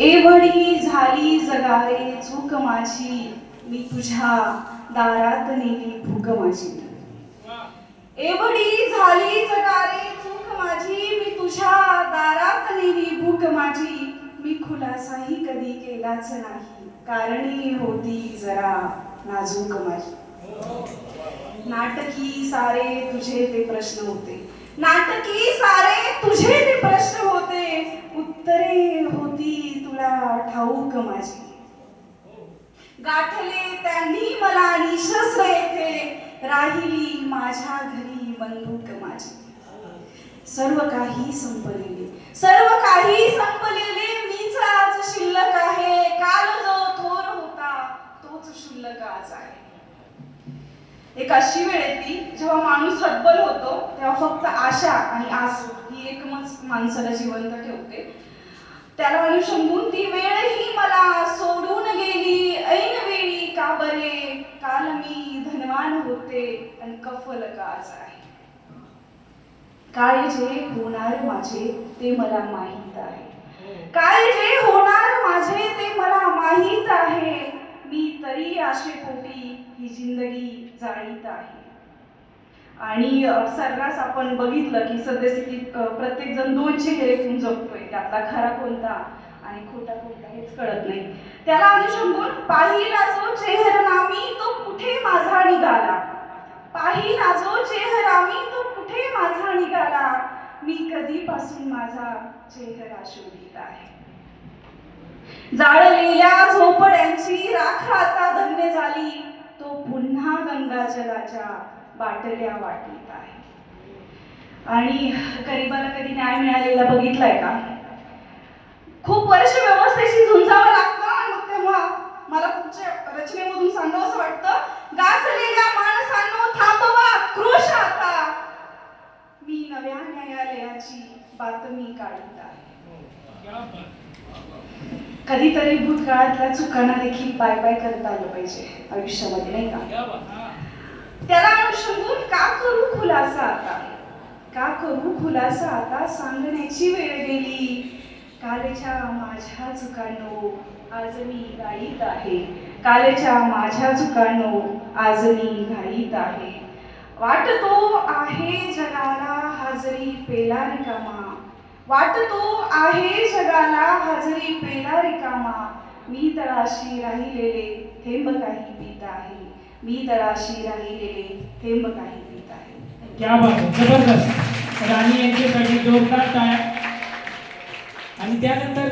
एवढी झाली जगारे चूक माझी. मी तुझ्या दारात नेली भूक माझी. एवढी झाली जगारे चूक माझी. मी तुझ्या दारात नेली भूक माझी. मी खुलासाही कधी केलाच नाही. कारणी होती जरा नाजूक माझी. नाटकी सारे तुझे ते प्रश्न होते. नाटकी सारे तुझे ठाऊक माझी. गाठले त्यांनी मला निशस्त्र येथे राहिली माझ्या घरी बंदूक माझी. सर्व काही संपलेले. सर्व काही संपलेले मीच आज शिल्लक आहे. काल जो थोर होता तोच शिल्लक आज आहे. एक अशी वेळ येते जेव्हा माणूस हतबल होतो तेव्हा फक्त आशा आणि आसू ही एकमच माणसाला जिवंत ठेवते. त्याला अनुषंगून ती वेळही मला सोडून गेली. ऐन वेळी का बरे? काल मी धनवान होते आणि कफल काज आहे. काय जे होणार माझे ते मला माहीत आहे. काय जे होणार माझे ते मला माहीत आहे. मी तरी आशेपोटी ही जिंदगी जाळीत आहे. आणि सर्रास आपण बघितलं की सद्यस्थितीत प्रत्येक जण दोन चेहरे घेऊन जगतोय. त्यातला खरा कोणता आणि खोटा कोणता हेच कळत नाही. त्याला अनुषंगून पाहिला जो चेहरा मी तो कुठे माझा निघाला? पाहिला जो चेहरा मी तो कुठे माझा निघाला? मी कधीपासून माझा चेहरा शोधित आहे? जाळलेल्या झोपड्यांची राख आता धन्य झाली. तो पुन्हा गंगाजलाच्या बाटल्या वाटीत आहे. आणि गरीबाला कधी न्याय मिळालेला बघितलाय का? खूप वर्ष व्यवस्थेशी झुंजावं लागतं आणि मग तेव्हा मला पुढच्या रचनेमधून सांगावं असं वाटतं गाजलेल्या माणसांनो थांबवा क्रोश आता. मी नव्या न्यायालयाची बातमी काढत आहे. कधीतरी भूतकाळातल्या चुकांना देखील बाय बाय करता आलं पाहिजे आयुष्यामध्ये नाही का? त्याला अनुषंगून का करू खुलासा आता? का करू खुलासा आता? सांगण्याची वेळ गेली. कालच्या माझ्या चुकांनो आज मी गाईत आहे. कालच्या माझ्या चुकांनो आज मी घाईत आहे. वाटतो आहे जगाला हाजरी पेला रिकामा वाटतो आहे जगाला हाजरी पेला रिकामा मी तळाशी राहिलेले थेंब काही पित आहे. मी तळाशी राहिलेले थेंब काही पित आहे. क्या बात जबरदस्त. राणी यांच्यासाठी जोरदार टाळ्या. आणि त्यानंतर